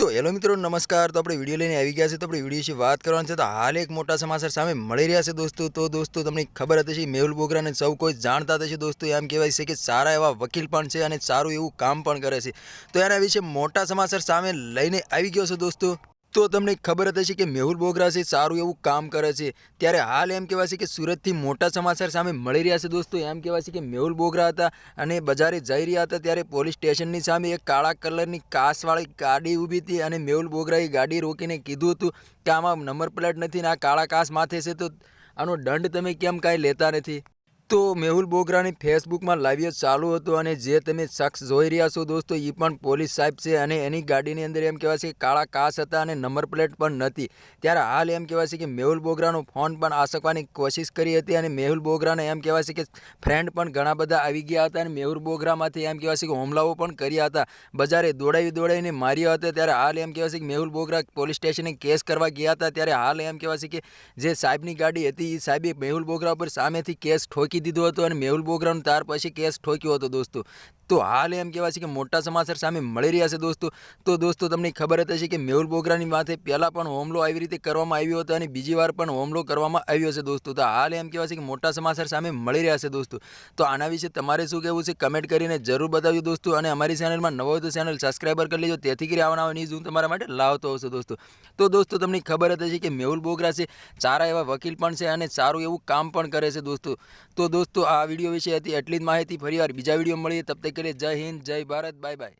તો હેલો મિત્રો, નમસ્કાર. તો આપણે વીડિયો લઈને આવી ગયા છે તો આપણે વીડિયો વિશે વાત કરવાની છે. તો હાલ એક મોટા સમાચાર સામે મળી રહ્યા છે દોસ્તો. તો દોસ્તો, તમને ખબર હતી મેહુલ બોગરાને સૌ કોઈ જાણતા થશે દોસ્તો. એમ કહેવાય છે કે સારા એવા વકીલ પણ છે અને સારું એવું કામ પણ કરે છે. તો એના વિશે મોટા સમાચાર સામે લઈને આવી ગયો છે દોસ્તો. તો તમને ખબર જ હશે કે મેહુલ બોગરા છે, સારું એવું કામ કરે છે. ત્યારે હાલ એમ કહેવાય છે કે સુરતથી મોટા સમાચાર સામે મળી રહ્યા છે દોસ્તો. એમ કહેવાય છે કે મેહુલ બોગરા હતા અને બજારે જઈ રહ્યા હતા ત્યારે પોલીસ સ્ટેશનની સામે એક કાળા કલરની કાસવાળી ગાડી ઊભી હતી અને મેહુલ બોગરાએ ગાડી રોકીને કીધું હતું કે આમાં નંબર પ્લેટ નથી ને આ કાળા કાસ માથે છે તો આનો દંડ તમે કેમ કાંઈ લેતા નથી? તો મેહુલ બોગરાની ફેસબુકમાં લાઈવ ચાલુ હતો અને જે તમે શખ્સ જોઈ રહ્યા છો દોસ્તો એ પણ પોલીસ સાહેબ છે અને એની ગાડીની અંદર એમ કહેવાય છે કે કાળા કાસ હતા અને નંબર પ્લેટ પણ નથી. ત્યારે હાલ એમ કહેવાય છે કે મેહુલ બોગરાનો ફોન પણ આસકવાની કોશિશ કરી હતી અને મેહુલ બોગરાને એમ કહેવાય છે કે ફ્રેન્ડ પણ ઘણા બધા આવી ગયા હતા અને મેહુલ બોગરામાંથી એમ કહેવાય છે કે હુમલાઓ પણ કર્યા હતા. બજારે દોડાવી દોડાવીને માર્યા હતા ત્યારે હાલ એમ કહેવાય છે કે મેહુલ બોગરા પોલીસ સ્ટેશને કેસ કરવા ગયા હતા. ત્યારે હાલ એમ કહેવાય છે કે જે સાહેબની ગાડી હતી એ સાહેબે મેહુલ બોગરા ઉપર સામેથી કેસ ઠોકી દીધો હતો અને મેહુલ બોગરાનો ત્યાર પછી કેસ ઠોક્યો હતો દોસ્તો. તો હાલ એમ કહેવાય છે કે મોટા સમાચાર સામે મળી રહ્યા છે દોસ્તો. તો દોસ્તો તમને ખબર જ હશે કે મેહુલ બોગરાની માથે પહેલાં પણ હુમલો આવી રીતે કરવામાં આવ્યો હતો અને બીજી વાર પણ હુમલો કરવામાં આવ્યો છે દોસ્તો. તો હાલ એમ કહેવાય છે કે મોટા સમાચાર સામે મળી રહ્યા છે દોસ્તો. તો આના વિશે તમારે શું કહેવું છે કમેન્ટ કરીને જરૂર બતાવ્યું દોસ્તો અને અમારી ચેનલમાં નવો હોય તો ચેનલ સબસ્ક્રાઈબર કરી લેજો. તેથી કરી આવવાના ન્યૂઝ હું તમારા માટે લાવતો હશે દોસ્તો. તો દોસ્તો તમને ખબર જ હશે કે મેહુલ બોગરા છે સારા એવા વકીલ પણ છે અને સારું એવું કામ પણ કરે છે દોસ્તો. તો દોસ્તો, આ વીડિયો વિશે હતી એટલી જ માહિતી. ફરીવાર બીજા વીડિયો મળીએ. તબ તક કરીએ. જય હિન્દ, જય ભારત. Bye bye.